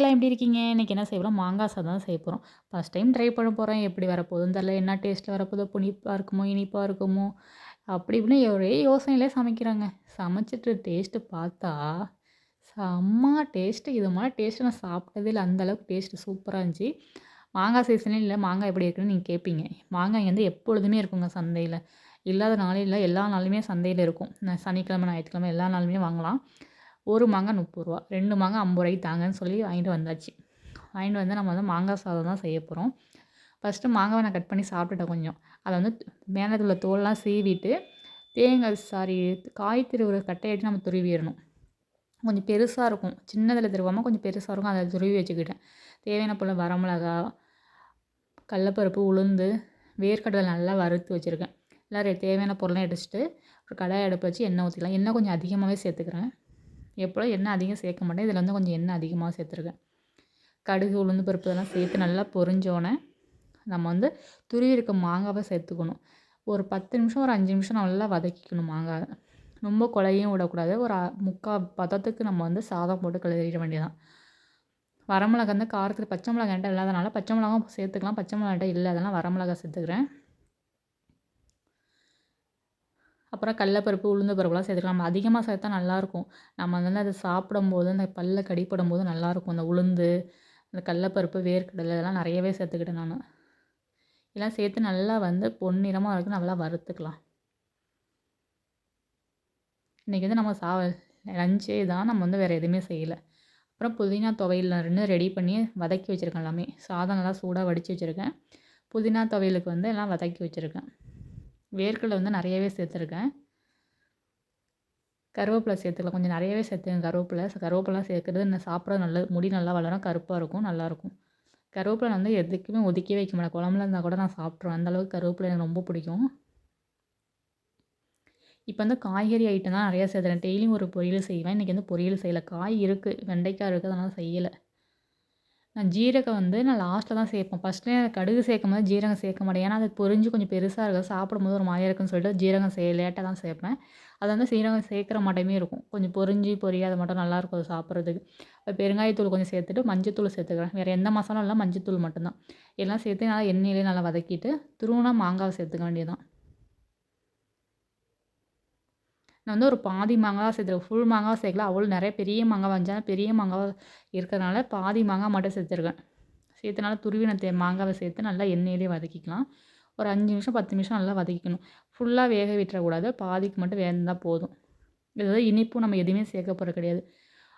எல்லாம் எப்படி இருக்கீங்க? இன்றைக்கி என்ன செய்ய போகிறோம் மாங்காய் சாதம் தான் செய்ய போகிறோம் ஃபஸ்ட் டைம் ட்ரை பண்ண போகிறேன் எப்படி வரப்போகுதுன்னு தெரில என்ன டேஸ்ட்டில் வரப்போதோ புனிப்பாக இருக்குமோ? இனிப்பாக இருக்குமோ? அப்படி இப்படின்னு ஒரே யோசனையிலே சமைக்கிறாங்க. சமைச்சிட்டு டேஸ்ட்டு பார்த்தா செம்ம டேஸ்ட்டு இது மாதிரி டேஸ்ட்டு நான் சாப்பிட்டதே இல்லை. அந்தளவுக்கு டேஸ்ட்டு சூப்பராக இருந்துச்சு. மாங்காய் சீசனே இல்லை. மாங்காய் எப்படி இருக்குன்னு நீங்கள் கேட்பீங்க மாங்காய் வந்து எப்பொழுதுமே இருக்குங்க சந்தையில். இல்லாத நாளே இல்லை. எல்லா நாளுமே சந்தையில் இருக்கும். சனிக்கிழமை ஞாயிற்றுக்கிழமை எல்லா நாளுமே வாங்கலாம். ஒரு மாங்காய் முப்பது ரூபா ரெண்டு மாங்காய் ஐம்பது ரூபாய்க்கு தாங்கன்னு சொல்லி வாங்கிட்டு வந்தாச்சு. வாங்கிட்டு வந்து நம்ம வந்து மாங்காய் சாதம் தான் செய்ய போகிறோம் ஃபஸ்ட்டு மாங்காவை நான் கட் பண்ணி சாப்பிட்டுட்டேன் கொஞ்சம். அதை வந்து மேலே உள்ள தோல்லாம் சீவிட்டு தேங்காய் சாரி காய் திருவுற கட்டையாட்டி நம்ம துருவிடணும். கொஞ்சம் பெருசாக இருக்கும். சின்னதில் திருவாமல் கொஞ்சம் பெருசாக இருக்கும். அதை துருவி வச்சுக்கிட்டேன். தேவையான போல் வரமிளகா கடலப்பருப்பு உளுந்து வேர்க்கடலை நல்லா வறுத்து வச்சுருக்கேன். எல்லாம் தேவையான பொருளையும் எடுத்துட்டு ஒரு கடாய் அடுப்பு வச்சு எண்ணெய் ஊற்றிக்கலாம் எண்ணெய் கொஞ்சம் அதிகமாகவே சேர்த்துக்கிறேன். எப்போ எண்ணெய் அதிகம் சேர்க்க மாட்டேன். இதில் வந்து கொஞ்சம் எண்ணெய் அதிகமாக சேர்த்துருக்கேன். கடுகு உளுந்து பருப்பு இதெல்லாம் சேர்த்து நல்லா பொரிஞ்சோடனே நம்ம வந்து துருவி இருக்க மாங்காவை சேர்த்துக்கணும். ஒரு பத்து நிமிஷம் ஒரு அஞ்சு நிமிஷம் நல்லா வதக்கிக்கணும் மாங்காவை. ரொம்ப குழையும் விடக்கூடாது. ஒரு முக்கால் பதத்துக்கு நம்ம வந்து சாதம் போட்டு கிளறிட வேண்டியதான் வரமிளகா வந்து காரத்துக்கு பச்சை மிளகாண்ட இல்லாதனால பச்சை மிளகாவும் சேர்த்துக்கலாம். பச்சை மிளகாண்ட இல்லை. அதெல்லாம் வரமிளகா சேர்த்துக்கிறேன். அப்புறம் கடலப்பருப்பு உளுந்தப்பருப்புலாம் சேர்த்துக்கலாம். நம்ம அதிகமாக சேர்த்தா நல்லாயிருக்கும். நம்ம வந்து அதை சாப்பிடும்போது அந்த பல்லில் கடிப்படும் போது நல்லாயிருக்கும். அந்த உளுந்து அந்த கடலப்பருப்பு வேர்க்கடலை இதெல்லாம் நிறையவே சேர்த்துக்கிட்டேன் நான். இதெல்லாம் சேர்த்து நல்லா வந்து பொன்னிறமாக இருக்குது நல்லா வறுத்துக்கலாம். இன்றைக்கி வந்து நம்ம சா லஞ்சே தான். நம்ம வந்து வேறு எதுவுமே செய்யலை. அப்புறம் புதினா துவையல் ரெண்டு ரெடி பண்ணி வதக்கி வச்சுருக்கேன் எல்லாமே. சாதம் நல்லா சூடாக வடித்து வச்சுருக்கேன். புதினா துவையலுக்கு வந்து எல்லாம் வதக்கி வச்சுருக்கேன். வேர்க்கடலை வந்து நிறையவே சேர்த்துருக்கேன். கருவேப்பிலை சேர்த்துக்கலாம் கொஞ்சம் நிறையவே சேர்த்துங்க கருவேப்பிலை. கருவேப்பிலாம் சேர்க்குறது இந்த சாப்பிட்றது நல்ல முடி நல்லா வளரும் கருப்பாக இருக்கும் நல்லாயிருக்கும் கருவேப்பிலை வந்து எதுக்குமே ஒதுக்கி வைக்க மாட்டேன். குழம்புல இருந்தால் கூட நான் சாப்பிட்ருவேன் அந்தளவுக்கு கருவேப்பிலை எனக்கு ரொம்ப பிடிக்கும். இப்போ வந்து காய்கறி ஐட்டம் தான் நிறையா சேர்த்துறேன். டெய்லியும் ஒரு பொரியல் செய்வேன். இன்றைக்கி வந்து பொரியல் செய்யலை. காய் இருக்குது வெண்டைக்காய் இருக்குது அதனால் செய்யலை. நான் ஜீரகம் வந்து நான் லாஸ்ட்டில் தான் சேர்ப்பேன். ஃபஸ்ட்லேயே கடுகு சேர்க்கும் போது ஜீரகம் சேர்க்க மாட்டேன். ஏன்னா அது பொரிஞ்சு கொஞ்சம் பெருசாக இருக்கும். சாப்பிடும்போது ஒரு மாதிரியா இருக்குன்னு சொல்லிட்டு ஜீரகம் சே லேட்டாக தான் சேர்ப்பேன். அது வந்து சீரகம் சேர்க்குற மாட்டேமே இருக்கும். கொஞ்சம் பொரிஞ்சு பொரியாத மட்டும். நல்லாயிருக்கும் அது சாப்பிட்றதுக்கு. இப்போ பெருங்காயத்தூள் கொஞ்சம் சேர்த்துட்டு மஞ்சத்தூள் சேர்த்துக்கிறேன். வேறு எந்த மசாலும் இல்லை மஞ்சத்தூள் மட்டும்தான். எல்லாம் சேர்த்து நல்லா எண்ணெயிலே நல்லா வதக்கிட்டு துருவனா மாங்காவை சேர்த்துக்க வேண்டியதான் நான் வந்து ஒரு பாதி மாங்காய் சேர்த்துருக்கேன். ஃபுல் மாங்காய் சேர்க்கல. அவ்வளோ நிறைய பெரிய மாங்காய் வந்துச்சுன்னா பெரிய மாங்காய் இருக்கிறதுனால பாதி மாங்காய் மட்டும் சேர்த்துருக்கேன். சேர்த்தனால துருவின மாங்காவை சேர்த்து நல்லா எண்ணெயிலே வதக்கிக்கலாம். ஒரு அஞ்சு நிமிஷம் பத்து நிமிஷம் நல்லா வதக்கிக்கணும். ஃபுல்லாக வேக விட்டுறக்கூடாது. பாதிக்கு மட்டும் வேந்தால் போதும். இதில் இனிப்பும் நம்ம எதுவுமே சேர்க்க போகிறது கிடையாது.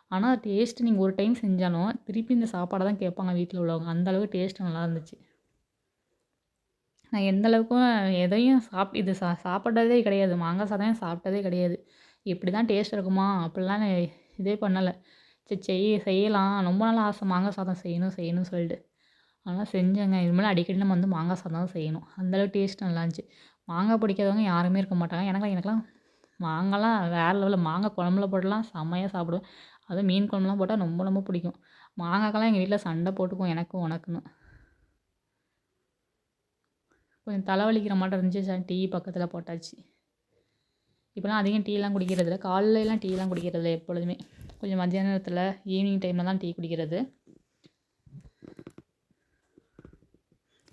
ஆனால் டேஸ்ட்டு நீங்கள் ஒரு டைம் செஞ்சாலும் திருப்பி இந்த சாப்பாடை தான் கேட்பாங்க வீட்டில் உள்ளவங்க. அந்தளவுக்கு டேஸ்ட்டு நல்லா இருந்துச்சு. நான் எந்த அளவுக்கும் எதையும் சாப் இது சா சாப்பிட்டதே கிடையாது. மாங்காய் சாதம் சாப்பிட்டதே கிடையாது. இப்படி தான் டேஸ்ட் இருக்குமா? அப்படிலாம் நான் இதே பண்ணலை. சரி செய் செய்யலாம். ரொம்ப நாள் ஆசை. மாங்காய் சாதம் செய்யணும் செய்யணும்னு சொல்லிட்டு. ஆனால் செஞ்சேங்க. இதுமாதிரி அடிக்கடி நம்ம வந்து மாங்காய் சாதம் செய்யணும். அந்தளவு டேஸ்ட் நல்லா இருந்துச்சு. மாங்காய் பிடிக்காதவங்க யாருமே இருக்க மாட்டாங்க. எனக்குலாம் எனக்குலாம் மாங்காய்லாம் வேறு லெவலில் மாங்காய் குழம்புல போட்டுலாம் செம்மையாக சாப்பிடுவேன். அதுவும் மீன் குழம்புலாம் போட்டால் ரொம்ப ரொம்ப பிடிக்கும். மாங்காய்க்கெல்லாம் எங்கள் வீட்டில் சண்டை போட்டுக்கும். எனக்கும் உனக்குன்னு. கொஞ்சம் தலைவலிக்கிற மாட்டம் இருந்துச்சு டீ பக்கத்தில் போட்டாச்சு. இப்போலாம் அதிகம் டீலாம் குடிக்கிறதில்ல. காலையிலாம் டீலாம் குடிக்கிறதில்ல எப்பொழுதுமே. கொஞ்சம் மத்தியான நேரத்தில் ஈவினிங் டைமில் தான் டீ குடிக்கிறது.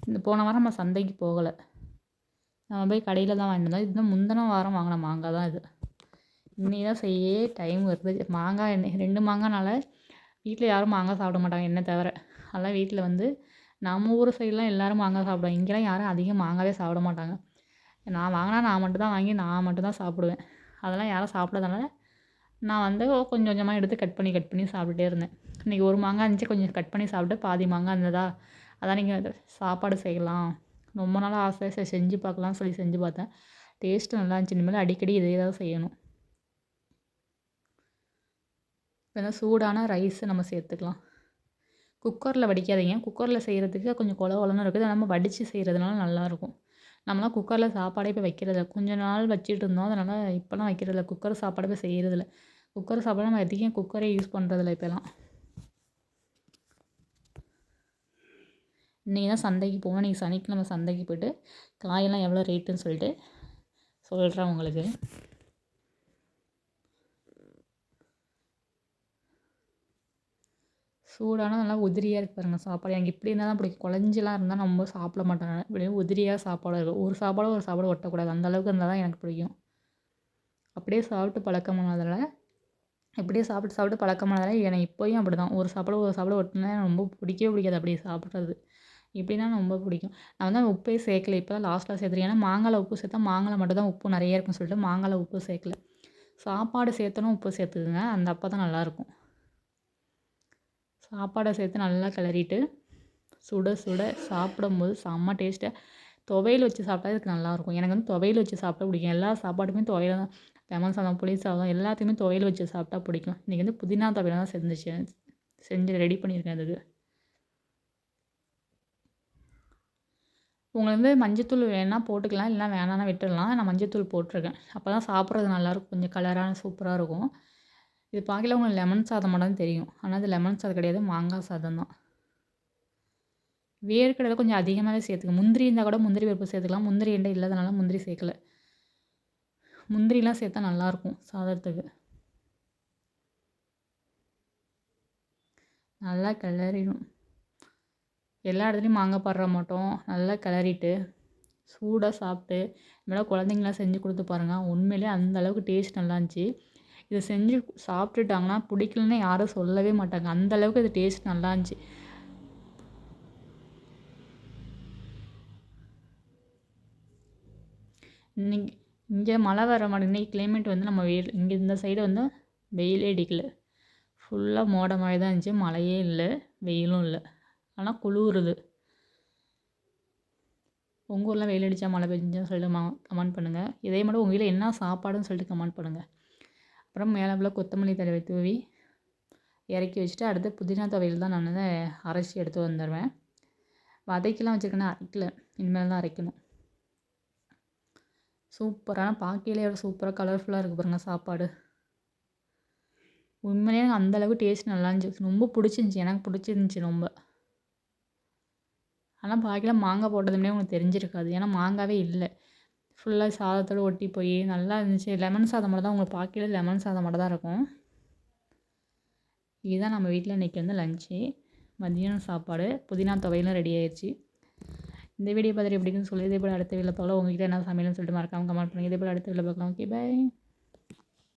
இந்த போன வாரம் நம்ம சந்தைக்கு போகலை. நம்ம போய் கடையில் தான் வாங்கிட்டு வந்தோம். இது முந்தின வாரம் வாங்கின மாங்காய் தான் இது. இன்னைக்கு தான் செய்ய டைம் வருது. மாங்காய் எண்ணெய் ரெண்டு மாங்காய்னால வீட்டில் யாரும் மாங்காய் சாப்பிட மாட்டாங்க என்ன தவிர. அதெல்லாம் வீட்டில் வந்து நம்ம ஊர் சைட்லாம் எல்லோரும் மாங்காய் சாப்பிடுவாங்க. இங்கேலாம் யாரும் அதிகம் மாங்காயே சாப்பிட மாட்டாங்க. நான் வாங்கினா நான் மட்டும்தான் வாங்கி நான் மட்டும்தான் சாப்பிடுவேன். அதெல்லாம் யாரும் சாப்பிடாதனால நான் வந்து கொஞ்சம் கொஞ்சமாக எடுத்து கட் பண்ணி கட் பண்ணி சாப்பிட்டுட்டே இருந்தேன். இன்றைக்கி ஒரு மாங்காய் இருந்துச்சு கொஞ்சம் கட் பண்ணி சாப்பிட்டு பாதி மாங்காய் இருந்ததா? அதான் நீங்கள் சாப்பாடு செய்யலாம். ரொம்ப நாளாக ஆசை செஞ்சு பார்க்கலாம்னு சொல்லி செஞ்சு பார்த்தேன். டேஸ்ட்டு நல்லா இருந்துச்சு. இனிமேல் அடிக்கடி இதே தான் செய்யணும். இப்போ சூடான ரைஸு நம்ம சேர்த்துக்கலாம். குக்கரில் வடிக்காதீங்க. குக்கரில் செய்கிறதுக்கு கொஞ்சம் கொல கொலன்னு இருக்குது. நம்ம வடித்து செய்கிறதுனால நல்லாயிருக்கும். நம்மளாம் குக்கரில் சாப்பாடே இப்போ வைக்கிறதில்ல. கொஞ்ச நாள் வச்சுட்டு இருந்தோம் அதனால் இப்போலாம் வைக்கிறதில்ல. குக்கர் சாப்பாடு போய் செய்கிறதில்ல குக்கர் சாப்பாடு நம்ம அதிகம் குக்கரே யூஸ் பண்ணுறதில்ல இப்போலாம். இன்றைக்கி தான் சந்தைக்கு போவோம். இன்றைக்கி சனிக்கிழமை சந்தைக்கு போய்ட்டு காயெல்லாம் எவ்வளோ ரேட்டுன்னு சொல்லிட்டு சொல்கிறேன் உங்களுக்கு. சூடான நல்லா உதிரியாக இருக்கு பாருங்கள் சாப்பாடு. எனக்கு இப்படி இருந்தால் தான் பிடிக்கும். குழஞ்சிலாம் இருந்தால் நம்ம ரொம்ப சாப்பிட மாட்டேன் நான். இப்படியே உதிரியாக சாப்பாடு இருக்கும் ஒரு சாப்பாடு ஒரு சாப்பாடு ஒட்டக்கூடாது. அந்த அளவுக்கு இருந்தால் தான் எனக்கு பிடிக்கும். அப்படியே சாப்பிட்டு பழக்கமானதால் இப்படியே சாப்பிட்டு சாப்பிட்டு பழக்கமானதால எனக்கு இப்போயும் அப்படி தான் ஒரு சாப்பாடு ஒரு சாப்பாடு ஒட்டினா எனக்கு ரொம்ப பிடிக்கவே பிடிக்காது அப்படியே சாப்பிட்றது. இப்படின்னா ரொம்ப பிடிக்கும். நான் வந்து உப்பே சேர்க்கல. இப்போ தான் லாஸ்ட்டில் சேர்த்துருக்கேன். ஏன்னா மாங்காய் உப்பு சேர்த்தா மாங்காய் மட்டும் தான் உப்பு நிறைய இருக்குன்னு சொல்லிட்டு மாங்காய் உப்பு சேர்க்கல. சாப்பாடு சேர்த்தனும் உப்பு சேர்த்துக்குங்க அந்த அப்போ தான் நல்லாயிருக்கும் சாப்பாடை சேர்த்து நல்லா கிளறிட்டு சுட சுட சாப்பிடும்போது செம்ம டேஸ்ட்டாக துவையல் வச்சு சாப்பிட்டா இதுக்கு நல்லாயிருக்கும். எனக்கு வந்து துவையல் வச்சு சாப்பிட்டா பிடிக்கும். எல்லா சாப்பாட்டுமே துவையல் தான். லெமன் சாதம் புளி சாதம் எல்லாத்தையுமே துவையல் வச்சு சாப்பிட்டா பிடிக்கும். இன்றைக்கி வந்து புதினா துவையல் தான் செஞ்சுச்சு. செஞ்சு ரெடி பண்ணியிருக்கேன் அதுக்கு. உங்களுக்கு வந்து மஞ்சத்தூள் வேணால் போட்டுக்கலாம். இல்லைனா வேணான்னா விட்டுடலாம். நான் மஞ்சத்தூள் போட்டிருக்கேன். அப்போ தான் சாப்பிட்றது நல்லாயிருக்கும் கொஞ்சம் கலரான சூப்பராக இருக்கும். இது பார்க்கல உங்களுக்கு லெமன் சாதம் மட்டும் தான் தெரியும். ஆனால் அது லெமன் சாதம் கிடையாது மாங்காய் சாதம் தான். வேர்க்கடலை கொஞ்சம் அதிகமாகவே சேர்த்துக்க. முந்திரி இருந்தால் கூட முந்திரி பருப்பு சேர்த்துக்கலாம். முந்திரி எண்டை இல்லாதனால முந்திரி சேர்க்கல. முந்திரிலாம் சேர்த்தா நல்லாயிருக்கும் சாதத்துக்கு. நல்லா கிளறிடும். எல்லா இடத்துலையும் மாங்காய் படுற மாட்டோம். நல்லா கிளறிட்டு சூடாக சாப்பிட்டு இதுமாதிரி குழந்தைங்களாம் செஞ்சு கொடுத்து பாருங்கள் உண்மையிலே அந்த அளவுக்கு டேஸ்ட் நல்லா இருந்துச்சு. இதை செஞ்சு சாப்பிட்டுட்டாங்கன்னா பிடிக்கலன்னு யாரும் சொல்லவே மாட்டாங்க. அந்த அளவுக்கு டேஸ்ட் நல்லா இருந்துச்சு. இன்னைக்கு இங்கே மழை வர மாட்டேங்குது கிளைமேட் வந்து நம்ம வெயில் இங்கே இந்த சைடு வந்து வெயிலே அடிக்கல. ஃபுல்லாக மோட மாதிரி தான் இருந்துச்சு. மழையே இல்லை வெயிலும் இல்லை. ஆனால் குளிருது. உங்கள் ஊரில் வெயில் அடித்தா மழை பெஞ்சுன்னு சொல்லிட்டு கமெண்ட் பண்ணுங்கள் இதே மாதிரி உங்கள் வீட்டில் என்ன சாப்பாடுன்னு சொல்லிட்டு கமெண்ட் பண்ணுங்கள் அப்புறம் மேலே ஃபுல்லாக கொத்தமல்லி தடவை தூவி இறக்கி வச்சுட்டு அடுத்து புதினா துவையல் தான் நான் வந்து அரைச்சி எடுத்து வந்துடுவேன் வதக்கிலாம் வச்சுருக்கேன்னா அரைக்கல. இனிமேல் தான் அரைக்கணும். சூப்பரான பார்க்கையிலே சூப்பராக கலர்ஃபுல்லாக இருக்குது பாருங்கள் சாப்பாடு. உண்மையிலே எனக்கு அந்தளவு டேஸ்ட் நல்லா இருந்துச்சு. ரொம்ப பிடிச்சிருந்துச்சி. எனக்கு பிடிச்சிருந்துச்சி ரொம்ப. ஆனால் பார்க்கையில் மாங்காய் போட்டதுமே உங்களுக்கு தெரிஞ்சிருக்காது. ஏன்னா மாங்காவே இல்லை. ஃபுல்லாக சாதத்தோடு ஒட்டி போய் நல்லா இருந்துச்சு. லெமன் சாதம் மட்டும் தான் உங்களுக்கு பார்க்கையில லெமன் சாதம் மட்டும் தான் இருக்கும். இதுதான் நம்ம வீட்டில் இன்றைக்கி வந்து லஞ்சு மதியானம் சாப்பாடு. புதினா துவையலும் ரெடி ஆயிடுச்சு இந்த வீடியோ பார்த்துட்டு எப்படின்னு சொல்லி. இதே போல் அடுத்த வீடியோவில் பார்க்கலாம். உங்ககிட்ட என்ன சமையல்னு சொல்லிட்டு மறக்காமல் கமெண்ட் பண்ணுங்கள் இதே போல் அடுத்த வீடியோவில் பார்க்கலாம். Okay bye